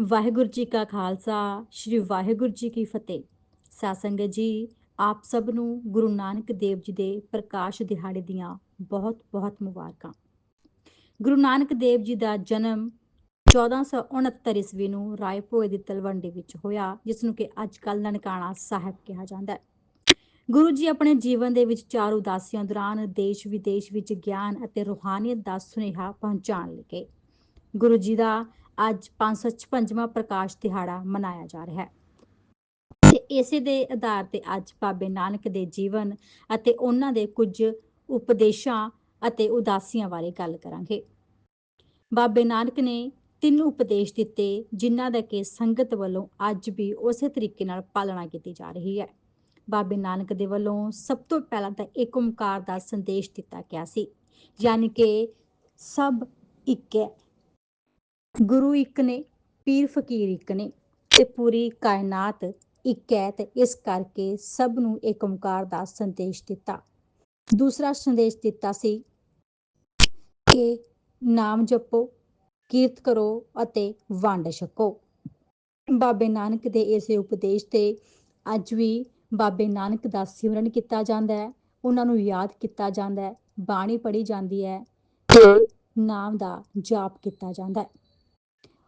ਵਾਹਿਗੁਰੂ ਜੀ ਕਾ ਖਾਲਸਾ, ਸ੍ਰੀ ਵਾਹਿਗੁਰੂ ਜੀ ਕੀ ਫਤਿਹ। ਸਾਧ ਜੀ, ਆਪ ਸਭ ਨੂੰ ਗੁਰੂ ਨਾਨਕ ਦੇਵ ਜੀ ਦੇ ਪ੍ਰਕਾਸ਼ ਦਿਹਾੜੇ ਦੀਆਂ ਬਹੁਤ-ਬਹੁਤ ਮੁਬਾਰਕਾਂ। ਗੁਰੂ ਨਾਨਕ ਦੇਵ ਜੀ ਦਾ ਜਨਮ 1469 ਈਸਵੀ ਨੂੰ ਰਾਏਪੁਰ ਦੀ ਤਲਵੰਡੀ ਵਿੱਚ ਹੋਇਆ, ਜਿਸ ਨੂੰ ਕਿ ਅੱਜ ਕੱਲ ਨਨਕਾਣਾ ਸਾਹਿਬ ਕਿਹਾ ਜਾਂਦਾ ਹੈ। ਗੁਰੂ ਜੀ ਆਪਣੇ ਜੀਵਨ ਦੇ ਵਿੱਚ ਚਾਰ ਉਦਾਸੀਆਂ ਦੌਰਾਨ ਦੇਸ਼ ਵਿਦੇਸ਼ ਵਿੱਚ ਗਿਆਨ ਅਤੇ ਰੂਹਾਨੀਅਤ ਦਾ ਸੁਨੇਹਾ ਪਹੁੰਚਾਉਣ ਲੱਗੇ। ਗੁਰੂ ਜੀ ਦਾ ਅੱਜ 556ਵਾਂ ਪ੍ਰਕਾਸ਼ ਦਿਹਾੜਾ ਮਨਾਇਆ ਜਾ ਰਿਹਾ ਹੈ। ਤੇ ਇਸੇ ਦੇ ਆਧਾਰ ਤੇ ਅੱਜ ਬਾਬੇ ਨਾਨਕ ਦੇ ਜੀਵਨ ਅਤੇ ਉਹਨਾਂ ਦੇ ਕੁਝ ਉਪਦੇਸ਼ਾਂ ਅਤੇ ਉਦਾਸੀਆਂ ਬਾਰੇ ਗੱਲ ਕਰਾਂਗੇ। ਬਾਬੇ ਨਾਨਕ ਨੇ ਤਿੰਨ ਉਪਦੇਸ਼ ਦਿੱਤੇ, ਜਿਨ੍ਹਾਂ ਦਾ ਕਿ ਸੰਗਤ ਵੱਲੋਂ ਅੱਜ ਵੀ ਉਸੇ ਤਰੀਕੇ ਨਾਲ ਪਾਲਣਾ ਕੀਤੀ ਜਾ ਰਹੀ ਹੈ। ਬਾਬੇ ਨਾਨਕ ਦੇ ਵੱਲੋਂ ਸਭ ਤੋਂ ਪਹਿਲਾਂ ਤਾਂ ਇੱਕ ਓਮਕਾਰ ਦਾ ਸੰਦੇਸ਼ ਦਿੱਤਾ ਗਿਆ ਸੀ, ਯਾਨੀ ਕਿ ਸਭ ਇੱਕ ਹੈ। ਗੁਰੂ ਇੱਕ ਨੇ, ਪੀਰ ਫਕੀਰ ਇੱਕ ਨੇ ਤੇ ਪੂਰੀ ਕਾਇਨਾਤ ਇੱਕ ਹੈ ਤੇ ਇਸ ਕਰਕੇ ਸਭ ਨੂੰ ਇੱਕ ਓੰਕਾਰ ਦਾ ਸੰਦੇਸ਼ ਦਿੱਤਾ। ਦੂਸਰਾ ਸੰਦੇਸ਼ ਦਿੱਤਾ ਸੀ ਕਿ ਨਾਮ ਜਪੋ, ਕੀਰਤ ਕਰੋ ਅਤੇ ਵੰਡ ਛਕੋ। ਬਾਬੇ ਨਾਨਕ ਦੇ ਇਸੇ ਉਪਦੇਸ਼ ਤੇ ਅੱਜ ਵੀ ਬਾਬੇ ਨਾਨਕ ਦਾ ਸਿਮਰਨ ਕੀਤਾ ਜਾਂਦਾ ਹੈ, ਉਹਨਾਂ ਨੂੰ ਯਾਦ ਕੀਤਾ ਜਾਂਦਾ ਹੈ, ਬਾਣੀ ਪੜ੍ਹੀ ਜਾਂਦੀ ਹੈ ਤੇ ਨਾਮ ਦਾ ਜਾਪ ਕੀਤਾ ਜਾਂਦਾ ਹੈ।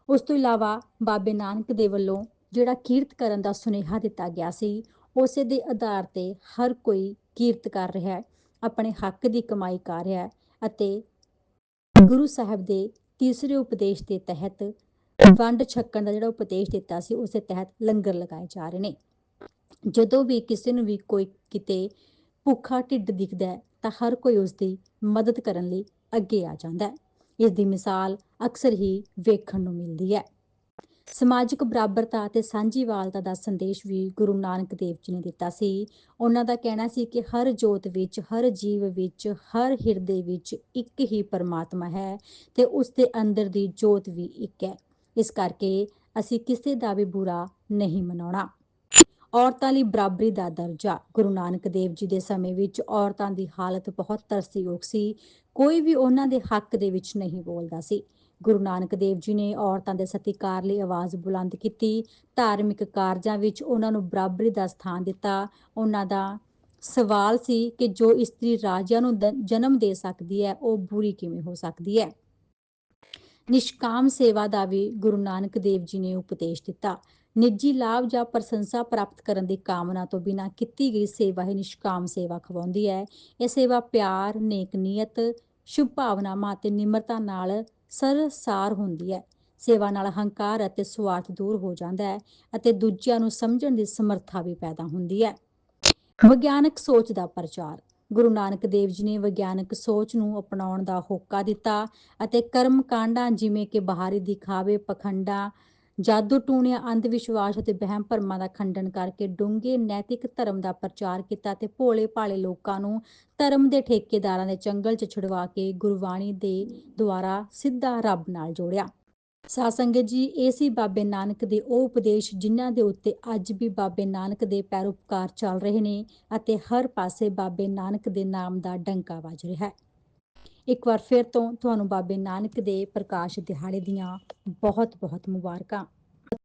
ਉਸ ਤੋਂ ਇਲਾਵਾ ਬਾਬੇ ਨਾਨਕ ਦੇ ਵੱਲੋਂ ਜਿਹੜਾ ਕੀਰਤ ਕਰਨ ਦਾ ਸੁਨੇਹਾ ਦਿੱਤਾ ਗਿਆ ਸੀ, ਉਸੇ ਦੇ ਆਧਾਰ ਤੇ ਹਰ ਕੋਈ ਕੀਰਤ ਕਰ ਰਿਹਾ ਹੈ, ਆਪਣੇ ਹੱਕ ਦੀ ਕਮਾਈ ਕਰ ਰਿਹਾ ਹੈ ਅਤੇ ਗੁਰੂ ਸਾਹਿਬ ਦੇ ਤੀਸਰੇ ਉਪਦੇਸ਼ ਦੇ ਤਹਿਤ ਵੰਡ ਛਕਣ ਦਾ ਜਿਹੜਾ ਉਪਦੇਸ਼ ਦਿੱਤਾ ਸੀ, ਉਸੇ ਤਹਿਤ ਲੰਗਰ ਲਗਾਏ ਜਾ ਰਹੇ ਨੇ। ਜਦੋਂ ਵੀ ਕਿਸੇ ਨੂੰ ਵੀ ਕੋਈ ਕਿਤੇ ਭੁੱਖਾ ਢਿੱਡ ਦਿਖਦਾ ਹੈ, ਤਾਂ ਹਰ ਕੋਈ ਉਸ ਦੀ ਮਦਦ ਕਰਨ ਲਈ ਅੱਗੇ ਆ ਜਾਂਦਾ ਹੈ। ਇਸ ਦੀ ਮਿਸਾਲ ਅਕਸਰ ਹੀ ਵੇਖਣ ਨੂੰ ਮਿਲਦੀ ਹੈ। ਸਮਾਜਿਕ ਬਰਾਬਰਤਾ ਅਤੇ ਸਾਂਝੀਵਾਲਤਾ ਦਾ ਸੰਦੇਸ਼ ਵੀ ਗੁਰੂ ਨਾਨਕ ਦੇਵ ਜੀ ਨੇ ਦਿੱਤਾ ਸੀ। ਉਹਨਾਂ ਦਾ ਕਹਿਣਾ ਸੀ ਕਿ ਹਰ ਜੋਤ ਵਿੱਚ, ਹਰ ਜੀਵ ਵਿੱਚ, ਹਰ ਹਿਰਦੇ ਵਿੱਚ ਇੱਕ ਹੀ ਪਰਮਾਤਮਾ ਹੈ ਤੇ ਉਸ ਦੇ ਅੰਦਰ ਦੀ ਜੋਤ ਵੀ ਇੱਕ ਹੈ। ਇਸ ਕਰਕੇ ਅਸੀਂ ਕਿਸੇ ਦਾ ਵੀ ਬੁਰਾ ਨਹੀਂ ਮਨਾਉਣਾ। ਔਰਤਾਂ ਲਈ ਬਰਾਬਰੀ ਦਾ ਦਰਜਾ। ਗੁਰੂ ਨਾਨਕ ਦੇਵ ਜੀ ਦੇ ਸਮੇਂ ਵਿੱਚ ਔਰਤਾਂ ਦੀ ਹਾਲਤ ਬਹੁਤ ਤਰਸਯੋਗ ਸੀ। ਕੋਈ ਵੀ ਉਹਨਾਂ ਦੇ ਹੱਕ ਦੇ ਵਿੱਚ ਨਹੀਂ ਬੋਲਦਾ ਸੀ। ਗੁਰੂ ਨਾਨਕ ਦੇਵ ਜੀ ਨੇ ਔਰਤਾਂ ਦੇ ਸਤਿਕਾਰ ਲਈ ਆਵਾਜ਼ ਬੁਲੰਦ ਕੀਤੀ। ਧਾਰਮਿਕ ਕਾਰਜਾਂ ਵਿੱਚ ਉਹਨਾਂ ਨੂੰ ਬਰਾਬਰੀ ਦਾ ਸਥਾਨ ਦਿੱਤਾ। ਉਹਨਾਂ ਦਾ ਸਵਾਲ ਸੀ ਕਿ ਜੋ ਇਸਤਰੀ ਰਾਜਿਆਂ ਨੂੰ ਜਨਮ ਦੇ ਸਕਦੀ ਹੈ, ਉਹ ਬੁਰੀ ਕਿਵੇਂ ਹੋ ਸਕਦੀ ਹੈ? ਨਿਸ਼ਕਾਮ ਸੇਵਾ ਦਾ ਵੀ ਗੁਰੂ ਨਾਨਕ ਦੇਵ ਜੀ ਨੇ ਉਪਦੇਸ਼ ਦਿੱਤਾ। ਨਿੱਜੀ ਲਾਭ ਜਾਂ ਪ੍ਰਸ਼ੰਸਾ ਪ੍ਰਾਪਤ ਕਰਨ ਦੀ ਕਾਮਨਾ ਤੋਂ ਬਿਨਾਂ ਕੀਤੀ ਗਈ ਸੇਵਾ ਹੀ ਨਿਸ਼ਕਾਮ ਸੇਵਾ ਖਵਾਉਂਦੀ ਹੈ। ਇਹ ਸੇਵਾ ਪਿਆਰ, ਨੇਕ ਨੀਅਤ, ਸ਼ੁਭ ਭਾਵਨਾਵਾਂ ਅਤੇ ਨਿਮਰਤਾ ਨਾਲ ਸਰਸਾਰ ਹੁੰਦੀ ਹੈ। ਸੇਵਾ ਨਾਲ ਹੰਕਾਰ ਅਤੇ ਸਵਾਰਥ ਦੂਰ ਹੋ ਜਾਂਦਾ ਹੈ ਅਤੇ ਦੂਜਿਆਂ ਨੂੰ ਸਮਝਣ ਦੀ ਸਮਰੱਥਾ ਵੀ ਪੈਦਾ ਹੁੰਦੀ ਹੈ। ਵਿਗਿਆਨਕ ਸੋਚ ਦਾ ਪ੍ਰਚਾਰ। ਗੁਰੂ ਨਾਨਕ ਦੇਵ ਜੀ ਨੇ ਵਿਗਿਆਨਕ ਸੋਚ ਨੂੰ ਅਪਣਾਉਣ ਦਾ ਹੋਕਾ ਦਿੱਤਾ ਅਤੇ ਕਰਮ ਕਾਂਡਾਂ ਜਿਵੇਂ ਕਿ ਬਾਹਰੀ ਦਿਖਾਵੇ, ਪਖੰਡਾਂ ਜਾਦੂ ਟੂਣਿਆ ਅੰਧ ਵਿਸ਼ਵਾਸ ਅਤੇ ਵਹਿਮ ਭਰਮਾਂ ਦਾ ਖੰਡਨ ਕਰਕੇ ਡੂੰਘੇ ਨੈਤਿਕ ਧਰਮ ਦਾ ਪ੍ਰਚਾਰ ਕੀਤਾ ਤੇ ਭੋਲੇ ਭਾਲੇ ਲੋਕਾਂ ਨੂੰ ਧਰਮ ਦੇ ਠੇਕੇਦਾਰਾਂ ਦੇ ਚੰਗਲ 'ਚ ਛੁਡਵਾ ਕੇ ਗੁਰਬਾਣੀ ਦੇ ਦੁਆਰਾ ਸਿੱਧਾ ਰੱਬ ਨਾਲ ਜੋੜਿਆ। ਸਾਧ ਸੰਗਤ ਜੀ, ਇਹ ਸੀ ਬਾਬੇ ਨਾਨਕ ਦੇ ਉਹ ਉਪਦੇਸ਼ ਜਿਨ੍ਹਾਂ ਦੇ ਉੱਤੇ ਅੱਜ ਵੀ ਬਾਬੇ ਨਾਨਕ ਦੇ ਪੈਰੋਪਕਾਰ ਚੱਲ ਰਹੇ ਨੇ ਅਤੇ ਹਰ ਪਾਸੇ ਬਾਬੇ ਨਾਨਕ ਦੇ ਨਾਮ ਦਾ ਡੰਕਾ ਵੱਜ ਰਿਹਾ ਹੈ। ਇੱਕ ਵਾਰ ਫਿਰ ਤੋਂ ਤੁਹਾਨੂੰ ਬਾਬੇ ਨਾਨਕ ਦੇ ਪ੍ਰਕਾਸ਼ ਦਿਹਾੜੇ ਦੀਆਂ ਬਹੁਤ ਬਹੁਤ ਮੁਬਾਰਕਾਂ।